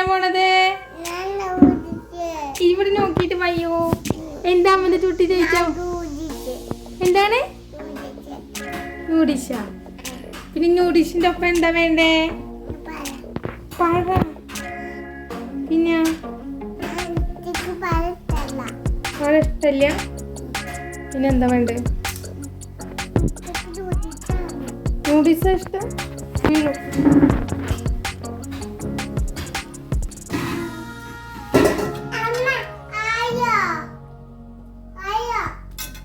കഴിക്കാൻ പോണത്? ഇവിടെ നോക്കിട്ട് പയ്യോ എന്താ അമ്മ ചുട്ടി ചോദിച്ചോ എന്താണ്? നൂഡിഷ പിന്നെ നൂഡിഷിന്റെ ഒപ്പം എന്താ വേണ്ടേ? പഴം. പിന്നെ? പഴം ഇഷ്ടല്ല പിന്നെ എന്താ വേണ്ടേ? നൂഡിൽസ് ഇഷ്ടം?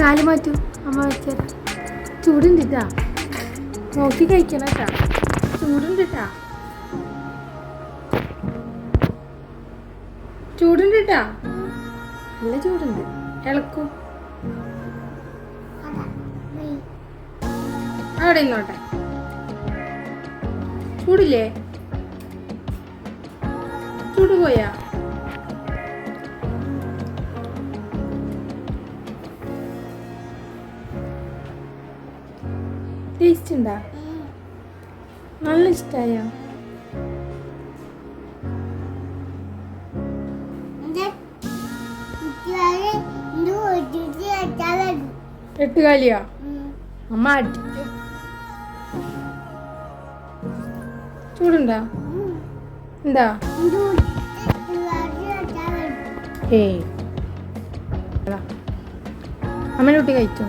കാൽ മാറ്റൂ അമ്മ വെച്ചേരാ. ചൂടുണ്ടിട്ടാ. നോക്കി കഴിക്കണട്ടാ ചൂടുണ്ടിട്ടാ. ചൂടുണ്ടിട്ടാ. നല്ല ചൂടുണ്ട്. ഇളക്കൂ. അവിടെ ഇങ്ങോട്ടെ. ചൂടില്ലേ? ചൂട് പോയാ? ടേസ്റ്റ് ഉണ്ടാ? നല്ല ഇഷ്ടായോ? എട്ടുകാലിയോ? അമ്മ അടിക്കും ചൂടുണ്ടാ? എന്താ? ഏയ്. അമ്മ കുട്ടി കഴിച്ചോ.